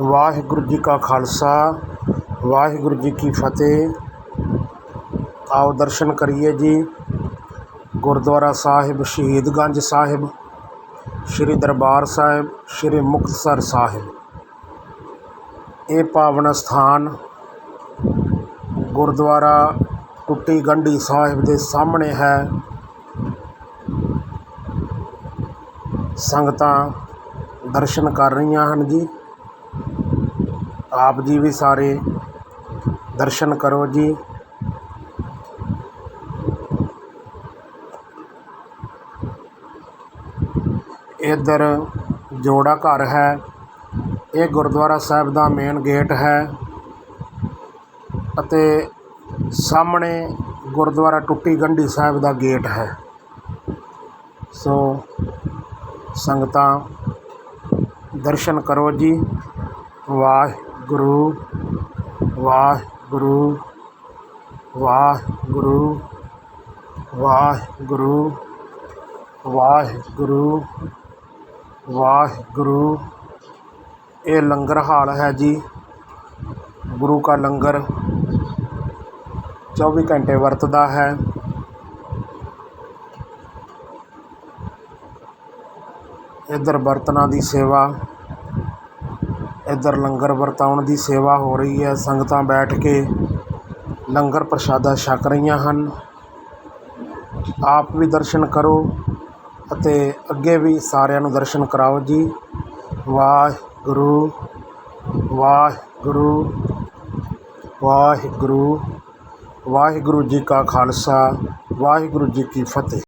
ਵਾਹਿਗੁਰੂ ਜੀ ਕਾ ਖਾਲਸਾ, ਵਾਹਿਗੁਰੂ ਜੀ ਕੀ ਫਤਿਹ। ਆਓ ਦਰਸ਼ਨ ਕਰੀਏ ਜੀ। ਗੁਰਦੁਆਰਾ ਸਾਹਿਬ ਸ਼ਹੀਦਗੰਜ ਸਾਹਿਬ, ਸ੍ਰੀ ਦਰਬਾਰ ਸਾਹਿਬ, ਸ੍ਰੀ ਮੁਕਤਸਰ ਸਾਹਿਬ। ਇਹ ਪਾਵਨ ਸਥਾਨ ਗੁਰਦੁਆਰਾ ਟੁੱਟੀ ਗੰਢੀ ਸਾਹਿਬ ਦੇ ਸਾਹਮਣੇ ਹੈ। ਸੰਗਤਾਂ ਦਰਸ਼ਨ ਕਰ ਰਹੀਆਂ ਹਨ ਜੀ। ਆਪ ਜੀ ਵੀ ਸਾਰੇ ਦਰਸ਼ਨ ਕਰੋ ਜੀ। ਇੱਧਰ ਜੋੜਾ ਘਰ ਹੈ। ਇਹ ਗੁਰਦੁਆਰਾ ਸਾਹਿਬ ਦਾ ਮੇਨ ਗੇਟ ਹੈ ਅਤੇ ਸਾਹਮਣੇ ਗੁਰਦੁਆਰਾ ਟੁੱਟੀ ਗੰਢੀ ਸਾਹਿਬ ਦਾ ਗੇਟ ਹੈ। ਸੋ ਸੰਗਤਾਂ, ਦਰਸ਼ਨ ਕਰੋ ਜੀ। ਵਾਹ ਗੁਰੂ, ਵਾਹਿਗੁਰੂ ਵਾਹਿਗੁਰੂ ਵਾਹਿਗੁਰੂ ਵਾਹਿਗੁਰੂ ਵਾਹਿਗੁਰੂ। ਇਹ ਲੰਗਰ ਹਾਲ ਹੈ ਜੀ, ਗੁਰੂ ਕਾ ਲੰਗਰ। 24 ਘੰਟੇ ਵਰਤਦਾ ਹੈ। ਇੱਧਰ ਬਰਤਨਾਂ ਦੀ ਸੇਵਾ। ਇੱਧਰ ਲੰਗਰ ਵਰਤਾਉਣ ਦੀ ਸੇਵਾ ਹੋ ਰਹੀ ਹੈ। ਸੰਗਤਾਂ ਬੈਠ ਕੇ ਲੰਗਰ ਪ੍ਰਸ਼ਾਦਾ ਛਕ ਰਹੀਆਂ ਹਨ। ਆਪ ਵੀ ਦਰਸ਼ਨ ਕਰੋ ਅਤੇ ਅੱਗੇ ਵੀ ਸਾਰਿਆਂ ਨੂੰ ਦਰਸ਼ਨ ਕਰਾਓ ਜੀ। ਵਾਹਿਗੁਰੂ ਵਾਹਿਗੁਰੂ ਵਾਹਿਗੁਰੂ ਵਾਹਿਗੁਰੂ ਜੀ ਕਾ ਖਾਲਸਾ, ਵਾਹਿਗੁਰੂ ਜੀ ਕੀ ਫਤਿਹ।